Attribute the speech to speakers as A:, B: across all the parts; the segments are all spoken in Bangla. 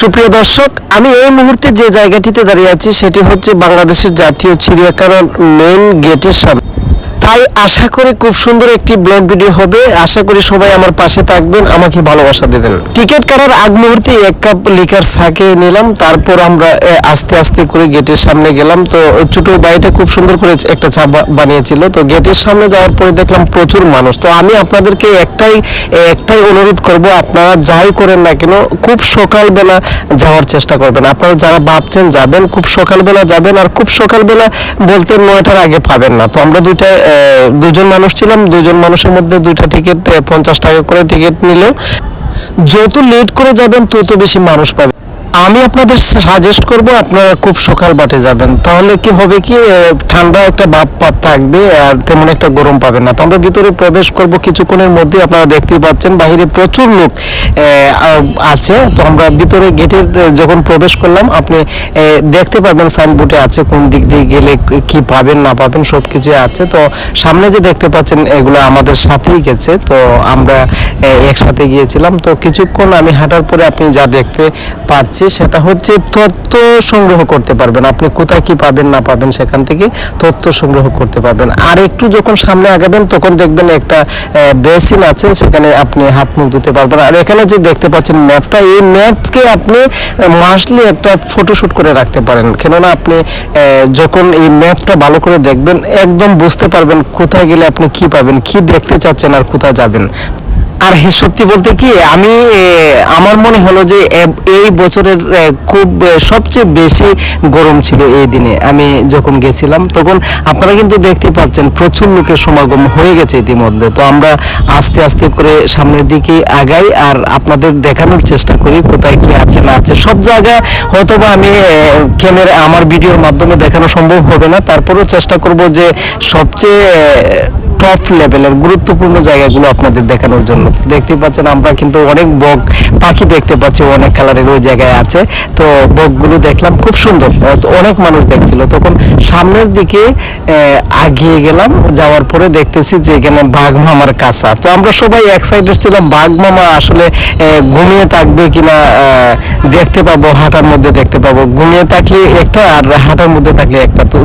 A: সুপ্রিয় দর্শক, আমি এই মুহূর্তে যে জায়গাটিতে দাঁড়িয়ে আছি, সেটি হচ্ছে বাংলাদেশের জাতীয় চিড়িয়াখানার মেন গেটের সামনে। তাই আশা করি খুব সুন্দর একটি ব্লগ ভিডিও হবে। আশা করি সবাই আমার পাশে থাকবেন, আমাকে ভালোবাসা দেবেন। টিকিট কাটার আগ মুহূর্তে এক কাপ লিকার সাকে নিলাম, তারপর আমরা আস্তে আস্তে করে গেটের সামনে গেলাম। তো ছোট বাড়িটা খুব সুন্দর করে একটা চা বানিয়েছিল। তো গেটের সামনে যাওয়ার পরে দেখলাম প্রচুর মানুষ। তো আমি আপনাদেরকে একটাই একটাই অনুরোধ করব, আপনারা যাই করেন না কেন, খুব সকালবেলা যাওয়ার চেষ্টা করবেন। আপনারা যারা ভাবছেন যাবেন, খুব সকালবেলা যাবেন, আর খুব সকালবেলা বলতে নয়টার আগে পাবেন না। তো আমরা দুইটা দুজন মানুষ ছিলাম, দুজন মানুষের মধ্যে দুইটা টিকিট পঞ্চাশ টাকা করে টিকিট নিলেও যত লেট করে যাবেন, তত বেশি মানুষ পাবেন আমি আপনাদের সাজেস্ট করব, আপনারা খুব সকাল বাটে যাবেন। তাহলে কি হবে কি ঠান্ডা একটা ভাব পাপ থাকবে আর তেমন একটা গরম পাবেন না। তো আমরা ভিতরে প্রবেশ করব, কিছুক্ষণের মধ্যে আপনারা দেখতেই পাচ্ছেন বাইরে প্রচুর লোক আছে। তো আমরা ভিতরে গেটের যখন প্রবেশ করলাম, আপনি দেখতে পাবেন সাইনবোর্ডে আছে কোন দিক দিয়ে গেলে কি পাবেন, না পাবেন সব কিছু আছে। তো সামনে যে দেখতে পাচ্ছেন, এগুলো আমাদের সাথেই গেছে। তো আমরা একসাথে গিয়েছিলাম। তো কিছুক্ষণ আমি হাঁটার পরে আপনি যা দেখতে পাচ্ছি সেটা হচ্ছে তথ্য সংগ্রহ করতে পারবেন। আপনি কোথায় কি পাবেন, না পাবেন সেখান থেকে তথ্য সংগ্রহ করতে পারবেন। আর একটু যখন সামনে আগাবেন, তখন দেখবেন একটা বেসিন আছে, সেখানে আপনি হাত মুখ ধুতে পারবেন। আর এখানে যে দেখতে পাচ্ছেন ম্যাপটা, এই ম্যাপকে আপনি মাসলি একটা ফটোশুট করে রাখতে পারেন। কেননা আপনি যখন এই ম্যাপটা ভালো করে দেখবেন, একদম বুঝতে পারবেন কোথায় গেলে আপনি কি পাবেন, কি দেখতে চাচ্ছেন আর কোথায় যাবেন। আর সত্যি বলতে কি, আমি আমার মনে হলো যে এই বছরের খুব সবচেয়ে বেশি গরম ছিল এই দিনে। আমি যখন গেছিলাম, তখন আপনারা কিন্তু দেখতে পাচ্ছেন প্রচুর লোকের সমাগম হয়ে গেছে ইতিমধ্যে। তো আমরা আস্তে আস্তে করে সামনের দিকে আগাই আর আপনাদের দেখানোর চেষ্টা করি কোথায় কি আছে না আছে। সব জায়গায় হয়তো বা আমি ক্যামেরা, আমার ভিডিওর মাধ্যমে দেখানো সম্ভব হবে না। তারপরেও চেষ্টা করব যে সবচেয়ে টপ লেভেলের গুরুত্বপূর্ণ জায়গাগুলো আপনাদের দেখানোর জন্য। দেখতে পাচ্ছেন, আমরা কিন্তু অনেক বক পাখি দেখতে পাচ্ছি, অনেক কালারের ওই জায়গায় আছে। তো বকগুলো দেখলাম, খুব সুন্দর। অনেক মানুষ দেখছিল। তখন সামনের দিকে আগিয়ে গেলাম, যাওয়ার পরে দেখতেছি যে এখানে বাঘ মামার কাছা তো আমরা সবাই এক্সাইটেড ছিলাম, বাঘ মামা আসলে ঘুমিয়ে থাকবে কিনা দেখতে পাবো, হাঁটার মধ্যে দেখতে পাবো। ঘুমিয়ে থাকলে একটা, আর হাঁটার মধ্যে থাকলে একটা। তো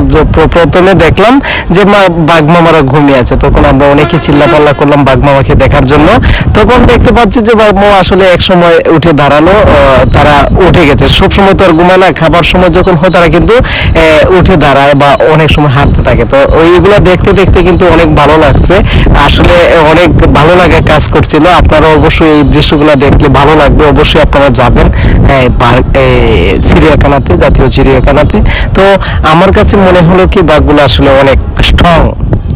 A: প্রথমে দেখলাম যে মা, বাঘ মামারা ঘুমিয়ে আছে। তখন আমরা অনেকে চিল্লা পাল্লা করলাম বাঘ মামাকে দেখার জন্য। তখন দেখতে পাচ্ছি যে বাঘ মামা আসলে এক সময় উঠে দাঁড়াল তারা উঠে গেছে। সব সময় তো আর ঘুমায় না, খাবার সময় যখন হয় তারা কিন্তু উঠে দাঁড়ায় বা অনেক সময় হাঁটতে থাকে। তো ওইগুলো দেখতে দেখতে কিন্তু অনেক ভালো লাগছে। আসলে অনেক ভালো লাগে কাজ করছিল। আপনারা অবশ্যই এই দৃশ্যগুলো দেখলে ভালো লাগবে। অবশ্যই আপনারা যাবেন চিড়িয়াখানাতে, জাতীয় চিড়িয়াখানাতে। তো আমার কাছে মনে হলো কি, বাঘগুলো আসলে অনেক স্ট্রং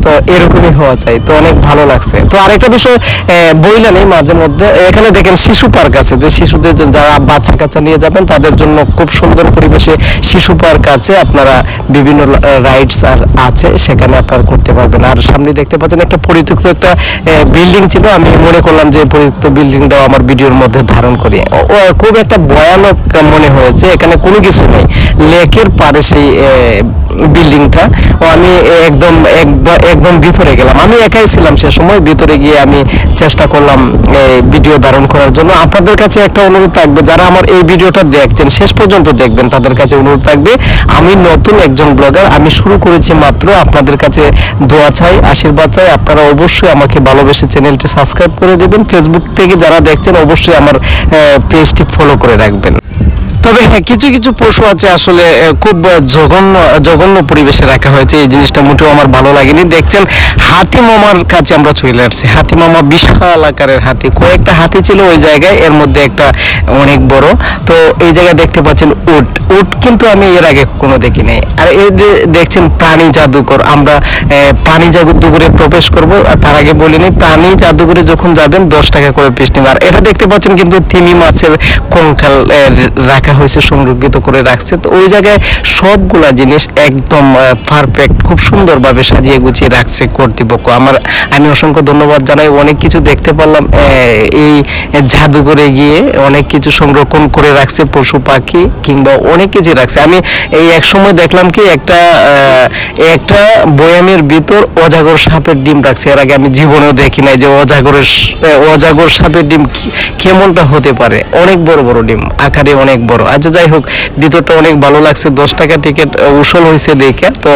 A: তো এরকমই হওয়া চাই, তো অনেক ভালো লাগছে। তো আরেকটা বিষয় বইলা নেই মাঝে মধ্যে এখানে দেখেন শিশু পার্ক আছে, যে শিশুদের যারা বাচ্চা কাচ্চা নিয়ে যাবেন, তাদের জন্য খুব সুন্দর পরিবেশে শিশু পার্ক আছে, আপনারা বিভিন্ন রাইডস আর আছে, সেখানে আপনারা করতে পারবেন। আর সামনে দেখতে পাচ্ছেন একটা পরিত্যক্ত একটা বিল্ডিং ছিল, আমি মনে করলাম যে পরিত্যক্ত বিল্ডিংটাও আমার ভিডিওর মধ্যে ধারণ করি। খুব একটা ভয়ানক মনে হয়েছে, এখানে কোনো কিছু নেই। লেকের পারে সেই বিল্ডিংটা ও আমি একদম একদম ভিতরে গেলাম। আমি একাই ছিলাম সে সময়, ভিতরে গিয়ে আমি চেষ্টা করলাম ভিডিও ধারণ করার জন্য। আপনাদের কাছে একটা অনুরোধ থাকবে, যারা আমার এই ভিডিওটা দেখছেন, শেষ পর্যন্ত দেখবেন, তাদের কাছে অনুরোধ থাকবে, আমি নতুন একজন ব্লগার আমি শুরু করেছি মাত্র, আপনাদের কাছে দোয়া চাই, আশীর্বাদ চাই। আপনারা অবশ্যই আমাকে ভালোবেসে চ্যানেলটি সাবস্ক্রাইব করে দেবেন। ফেসবুক থেকে যারা দেখছেন, অবশ্যই আমার পেজটি ফলো করে রাখবেন। তবে হ্যাঁ কিছু কিছু পশু আছে আসলে খুব জঘন্য জঘন্য পরিবেশে রাখা হয়েছে। এই জিনিসটা মোটেও আমার ভালো লাগেনি। দেখছেন, হাতি মামার কাছে আমরা চলে আসছি। হাতি মামা বিশাল আকারের হাতি। কয়েকটা হাতি ছিল ওই জায়গায়, এর মধ্যে একটা অনেক বড়। তো এই জায়গায় দেখতে পাচ্ছেন উট। উট কিন্তু আমি এর আগে কোনো দেখি নাই আর এই যে দেখছেন, প্রাণী জাদুঘর। আমরা প্রাণী জাদুঘরে প্রবেশ করব। আর তার আগে বলিনি, প্রাণী জাদুঘরে যখন যাবেন, দশ টাকা করে পিস নেবে আর এটা দেখতে পাচ্ছেন কিন্তু তিমি মাছের কঙ্কাল রাখা রাখা হয়েছে, সংরক্ষিত করে রাখছে। তো ওই জায়গায় সবগুলা জিনিস একদম পারফেক্ট খুব সুন্দরভাবে সাজিয়ে গুছিয়ে রাখছে কর্তৃপক্ষ। আমার, আমি অসংখ্য ধন্যবাদ জানাই। অনেক কিছু দেখতে পারলাম এই জাদুঘরে গিয়ে অনেক কিছু সংরক্ষণ করে রাখছে পশু পাখি, কিংবা অনেক কিছু রাখছে। আমি এই এক সময় দেখলাম কি একটা একটা বয়ামের ভিতর অজাগর সাপের ডিম রাখছে। এর আগে আমি জীবনেও দেখি নাই যে অজাগরের অজাগর সাপের ডিম কেমনটা হতে পারে। অনেক বড় বড় ডিম, আকারে অনেক বড়। আচ্ছা যাই হোক, ভিতরটা অনেক ভালো লাগছে। দশ টাকা টিকিট উসল হয়েছে দেখে, তো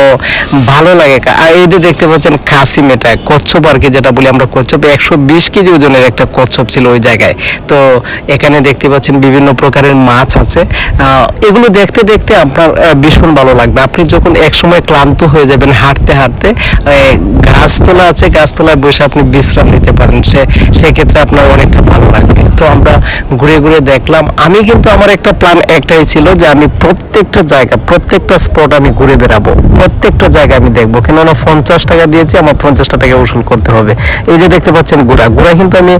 A: ভালো লাগে আর এই যে দেখতে পাচ্ছেন কাসিম এটা, কচ্ছপ আর কি যেটা বলি আমরা, কচ্ছপ। একশো বিশ কেজি ওজনের একটা কচ্ছপ ছিল ওই জায়গায়। তো এখানে দেখতে পাচ্ছেন বিভিন্ন প্রকারের মাছ আছে। এগুলো দেখতে দেখতে আপনার ভীষণ ভালো লাগবে। আপনি যখন এক সময় ক্লান্ত হয়ে যাবেন, হাঁটতে হাঁটতে গাছতলা আছে গাছতলায় বসে আপনি বিশ্রাম নিতে পারেন। সে, সেক্ষেত্রে আপনার অনেকটা ভালো লাগবে। তো আমরা ঘুরে ঘুরে দেখলাম। আমি কিন্তু আমার একটা প্ল্যান একটাই ছিল যে আমি প্রত্যেকটা জায়গা, প্রত্যেকটা স্পট আমি ঘুরে বেড়াবো। প্রত্যেকটা জায়গা আমি দেখব। কেননা পঞ্চাশ টাকা দিয়েছি, আমার পঞ্চাশটা টাকা উসুল করতে হবে। এই যে দেখতে পাচ্ছেন ঘোড়া ঘোড়া কিন্তু আমি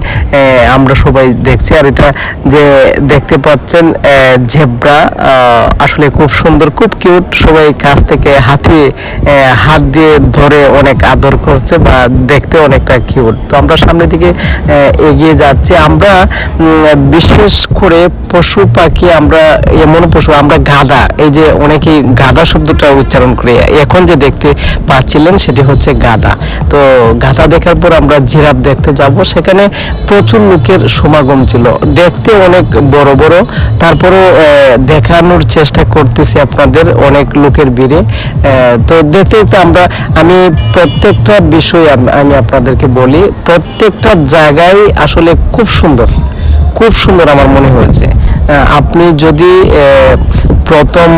A: আমরা সবাই দেখছি। আর এটা যে দেখতে পাচ্ছেন জেব্রা আসলে খুব সুন্দর, খুব কিউট সবাই কাছ থেকে হাতে হাত দিয়ে ধরে অনেক আদর করছে বা দেখতে অনেকটা কিউট তো আমরা সামনের দিকে এগিয়ে যাচ্ছি। আমরা বিশেষ করে পশু পাখি আমরা এমন পশু আমরা গাদা এই যে অনেকেই গাদা শব্দটা উচ্চারণ করে। এখন যে দেখতে পাচ্ছিলেন সেটি হচ্ছে গাদা তো গাদা দেখার পর আমরা জিরাফ দেখতে যাব। সেখানে প্রচুর লোকের সমাগম ছিল। দেখতে অনেক বড় বড়। তারপরও দেখানোর চেষ্টা করতেছি আপনাদের অনেক লোকের ভিড়ে। তো দেখতে আমরা, আমি প্রত্যেকটা বিষয় আমি আপনাদেরকে বলি, প্রত্যেকটা জায়গায় আসলে খুব সুন্দর খুব সুন্দর আমার মনে হয়েছে। আপনি যদি প্রথম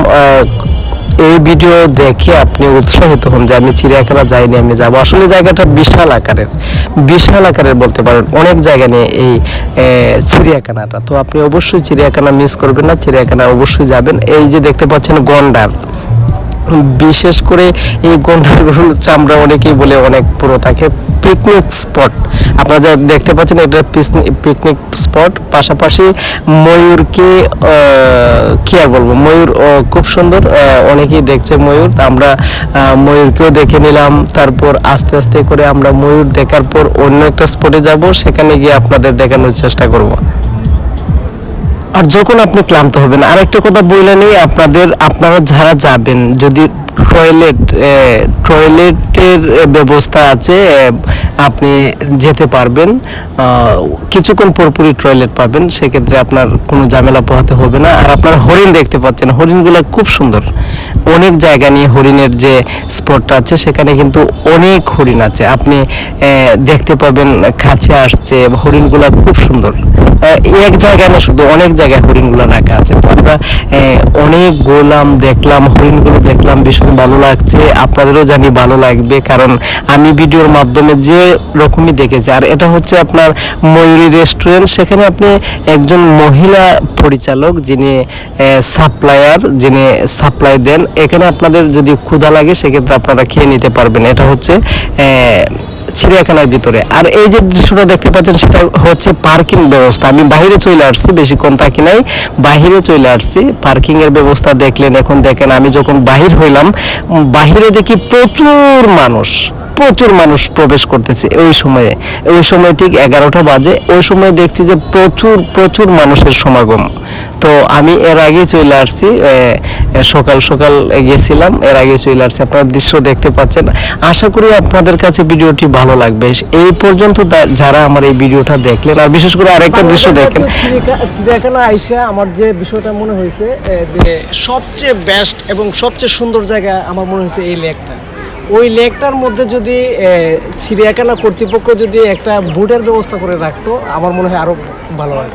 A: এই ভিডিও দেখে আপনি উৎসাহিত হন যে আমি চিড়িয়াখানা যাইনি, আমি যাব। আসলে জায়গাটা বিশাল আকারের বিশাল আকারের বলতে পারেন, অনেক জায়গা নিয়ে এই চিড়িয়াখানাটা। তো আপনি অবশ্যই চিড়িয়াখানা মিস করবেন না, চিড়িয়াখানা অবশ্যই যাবেন। এই যে দেখতে পাচ্ছেন গন্ডার বিশেষ করে এই গন্ডারগুলোর চামড়া অনেকেই বলে অনেক পুরো থাকে। পিকনিক স্পট আপনারা যা দেখতে পাচ্ছেন এটা পিকনিক স্পট পাশাপাশি ময়ূরকে কি আর বলব? ময়ূর খুব সুন্দর অনেকেই দেখছে ময়ূর। আমরা ময়ূরকেও দেখে নিলাম। তারপর আস্তে আস্তে করে আমরা ময়ূর দেখার পর অন্য একটা স্পটে যাব। সেখানে গিয়ে আপনাদের দেখানোর চেষ্টা করব। আর যখন আপনি ক্লান্ত হবেন। আর একটা কথা বলে নেই, আপনাদের, আপনারা যারা যাবেন, যদি টয়লেট টয়লেটের ব্যবস্থা আছে আপনি যেতে পারবেন কিছুক্ষণ পরপরই টয়লেট পাবেন, সেক্ষেত্রে আপনার কোনো ঝামেলা পোহাতে হবে না। আর আপনার হরিণ দেখতে পাচ্ছেন, হরিণগুলো খুব সুন্দর। অনেক জায়গা নিয়ে হরিণের যে স্পটটা আছে, সেখানে কিন্তু অনেক হরিণ আছে। আপনি দেখতে পাবেন, কাছে আসছে, হরিণগুলা খুব সুন্দর। এক জায়গায় না, শুধু অনেক জায়গায় হরিণগুলো রাখা আছে। তো আমরা অনেক গোলাম দেখলাম, হরিণগুলো দেখলাম, ভীষণ ভালো লাগছে। আপনাদেরও জানি ভালো লাগবে, কারণ আমি ভিডিওর মাধ্যমে যে রকমই দেখেছি। আর এটা হচ্ছে আপনার ময়ূরী রেস্টুরেন্ট সেখানে আপনি একজন মহিলা পরিচালক যিনি সাপ্লায়ার যিনি সাপ্লাই দেন, এখানে আপনাদের যদি ক্ষুধা লাগে, সেক্ষেত্রে আপনারা খেয়ে নিতে পারবেন। এটা হচ্ছে চিড়িয়াখানার ভিতরে। আর এই যে দৃশ্যটা দেখতে পাচ্ছেন, সেটা হচ্ছে পার্কিং ব্যবস্থা। আমি বাইরে চলে আসছি বেশিক্ষণ থাকি নাই। বাহিরে চলে আসছি পার্কিং এর ব্যবস্থা দেখলেন, এখন দেখেন, আমি যখন বাহির হইলাম, বাহিরে দেখি প্রচুর মানুষ। প্রচুর মানুষ প্রবেশ করতেছে ওই সময়ে। ওই সময় ঠিক এগারোটা বাজে ওই সময় দেখছি যে প্রচুর প্রচুর মানুষের সমাগম। তো আমি এর আগে চলে আসছি সকাল সকাল গেছিলাম এর আগে চলে আসছি। আপনার দৃশ্য দেখতে পাচ্ছেন। আশা করি আপনাদের কাছে ভিডিওটি ভালো লাগবে। এই পর্যন্ত যারা আমার এই ভিডিওটা দেখলেন আর বিশেষ করে আরেকটা দৃশ্য দেখেন। চিড়িয়াখানা আইসা আমার যে বিষয়টা মনে হয়েছে যে সবচেয়ে বেস্ট এবং সবচেয়ে সুন্দর জায়গা আমার মনে হয়েছে এই লেকটা। ওই লেকটার মধ্যে যদি চিড়িয়াখানা কর্তৃপক্ষ যদি একটা বুটের ব্যবস্থা করে রাখতো, আমার মনে হয় আরও ভালো হয়।